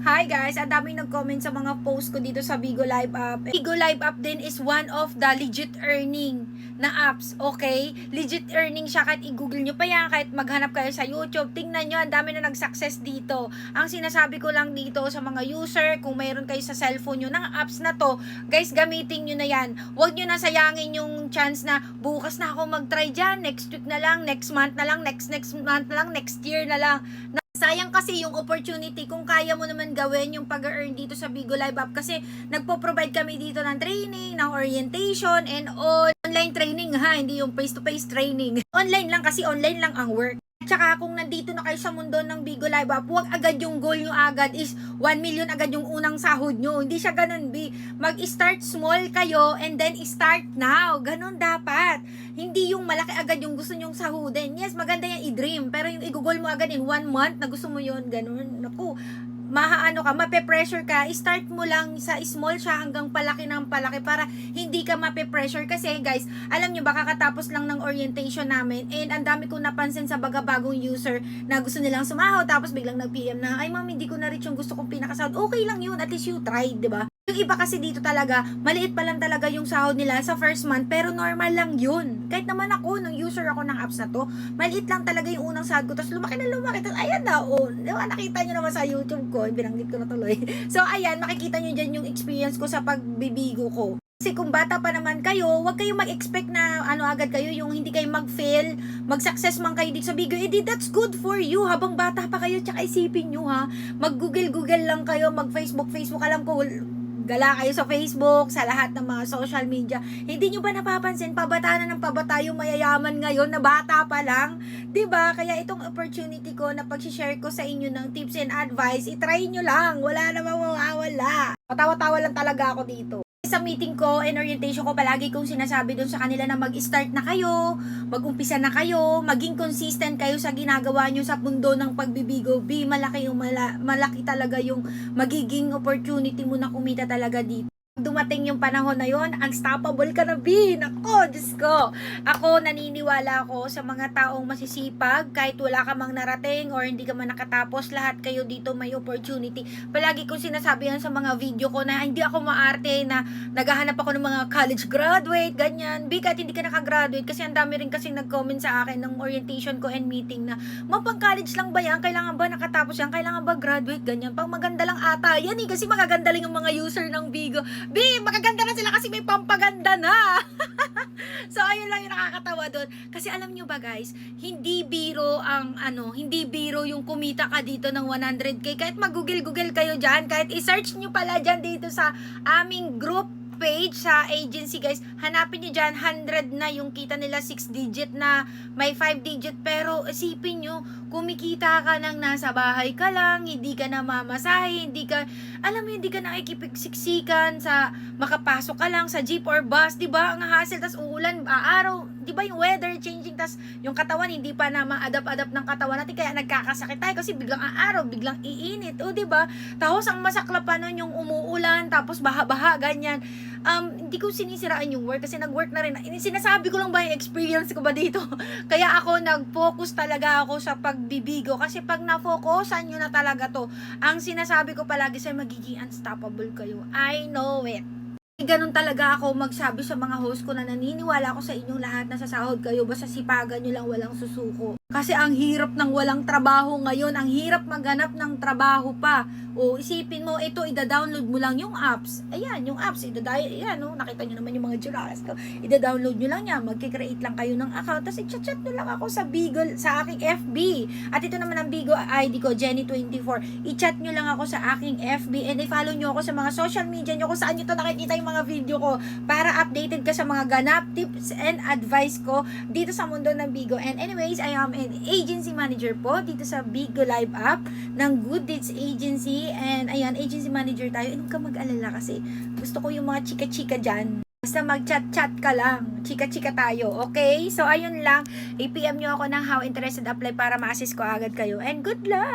Hi guys, ang daming nag-comment sa mga post ko dito sa Bigo Live app. Bigo Live app din is one of the legit earning na apps, okay? Legit earning siya kahit i-google nyo pa yan, kahit maghanap kayo sa YouTube. Tingnan nyo, ang dami na nag-success dito. Ang sinasabi ko lang dito sa mga user, kung mayroon kayo sa cellphone nyo ng apps na to, guys, gamitin nyo na yan. Huwag nyo na sayangin yung chance na bukas na ako mag-try dyan, next week na lang, next month na lang, next next month na lang, next year na lang. Sayang kasi yung opportunity kung kaya mo naman gawin yung pag-earn dito sa Bigo Live App kasi nagpo-provide kami dito ng training, ng orientation, and all. Online training ha, hindi yung face-to-face training. Online lang kasi online lang ang work. Tsaka kung nandito na kayo sa mundo ng Bigo Live App, huwag agad yung goal nyo agad is 1 million agad yung unang sahod nyo. Hindi siya ganun, B. Mag-start small kayo and then start now. Ganun dapat. Hindi yung malaki agad yung gusto nyong sahudin. Yes, maganda yan i-dream. Pero yung i-goal mo agad in one month na gusto mo yun, ganun. Naku, mahaano ka, mape-pressure ka, start mo lang sa small siya hanggang palaki ng palaki para hindi ka mape-pressure kasi guys, alam nyo ba kakatapos lang ng orientation namin and ang dami kong napansin sa bagabagong user na gusto nilang sumaho tapos biglang nag-PM na, ay ma'am hindi ko na reach yung gusto kong pinakasahod. Okay lang yun, at least you tried, ba? Yung iba kasi dito talaga, maliit pa lang talaga yung sahod nila sa first month, pero normal lang yun. Kahit naman ako, nung user ako ng apps na to, maliit lang talaga yung unang sahod ko, tapos lumaki na lumaki, tapos ayan na, oh, di ba, nakita nyo naman sa YouTube ko, binanggit ko na tuloy. So, ayan, makikita nyo dyan yung experience ko sa pagbibigo ko. Kasi kung bata pa naman kayo, huwag kayong mag-expect na ano agad kayo, yung hindi kayo mag-fail, mag-success man kayo dito sa Bigo, edi that's good for you. Habang bata pa kayo, tsaka isipin nyo ha, mag-google-google lang kayo, mag-Facebook, Facebook, alam ko, gala kayo sa Facebook, sa lahat ng mga social media. Hindi nyo ba napapansin, pabata na ng pabata yung mayayaman ngayon na bata pa lang? ba Kaya itong opportunity ko na pag-share ko sa inyo ng tips and advice, itry nyo lang. Wala namang mawawala. Patawa-tawa lang talaga ako dito sa meeting ko and orientation ko palagi kong sinasabi doon sa kanila na mag-start na kayo, mag-umpisa na kayo, maging consistent kayo sa ginagawa nyo sa mundo ng pagbibigo. B, malaki yung mala, malaki talaga yung magiging opportunity mo na kumita talaga dito. Dumating yung panahon na yon, unstoppable ka na, B. Nako, Diyos ko. Ako, naniniwala ako sa mga taong masisipag, kahit wala ka mang narating or hindi ka man nakatapos, lahat kayo dito may opportunity. Palagi kong sinasabi yan sa mga video ko na hindi ako maarte na naghahanap ako ng mga college graduate, ganyan. B, kahit hindi ka nakagraduate, kasi ang dami rin kasing nag-comment sa akin ng orientation ko and meeting na, mapang college lang ba yan? Kailangan ba nakatapos yan? Kailangan ba graduate? Ganyan. Pang maganda lang ata. Yan eh, kasi magaganda lang yung mga user ng Bigo. B, magaganda na sila kasi may pampaganda na. so, ayun lang yung nakakatawa doon. Kasi alam nyo ba guys, hindi biro ang ano, hindi biro yung kumita ka dito ng 100k. Kahit mag-google-google kayo dyan, kahit i-search nyo pala dyan dito sa aming group page sa agency guys, hanapin nyo dyan, 100 na yung kita nila, 6 digit na, may 5 digit, pero isipin nyo, kumikita ka nang nasa bahay ka lang, hindi ka na mamasahe, hindi ka, alam mo, hindi ka nakikipagsiksikan sa, makapasok ka lang sa jeep or bus, di ba? Ang hassle, tas uulan, araw, di ba yung weather changing, tas yung katawan, hindi pa na ma-adapt-adapt ng katawan natin, kaya nagkakasakit tayo kasi biglang araw, biglang iinit, o di ba? Tapos ang masakla nun yung umuulan, tapos baha-baha, ganyan um, hindi ko sinisiraan yung work kasi nag-work na rin. Sinasabi ko lang ba yung experience ko ba dito? Kaya ako nag-focus talaga ako sa pagbibigo kasi pag na-focusan nyo na talaga to, ang sinasabi ko palagi sa magiging unstoppable kayo. I know it. Ganun talaga ako magsabi sa mga host ko na naniniwala ako sa inyong lahat na sasahod kayo basta sipagan nyo lang walang susuko. Kasi ang hirap ng walang trabaho ngayon, ang hirap maghanap ng trabaho pa. O isipin mo, ito ida-download mo lang yung apps. Ayan, yung apps, ida-download, ayan, no? nakita nyo naman yung mga juras ko. Ida-download nyo lang yan, magkikreate lang kayo ng account, tapos i-chat nyo lang ako sa Beagle, sa aking FB. At ito naman ang Bigo ID ko, Jenny24. I-chat nyo lang ako sa aking FB and i-follow nyo ako sa mga social media nyo kung saan nyo to nakikita yung mga video ko para updated ka sa mga ganap, tips, and advice ko dito sa mundo ng Bigo. And anyways, I am an agency manager po dito sa Bigo Live app ng Good Deeds Agency. And ayan, agency manager tayo. And ka mag-alala kasi gusto ko yung mga chika-chika dyan. Basta mag-chat-chat ka lang. Chika-chika tayo. Okay? So, ayun lang. I-PM nyo ako ng how interested apply para ma-assist ko agad kayo. And good luck!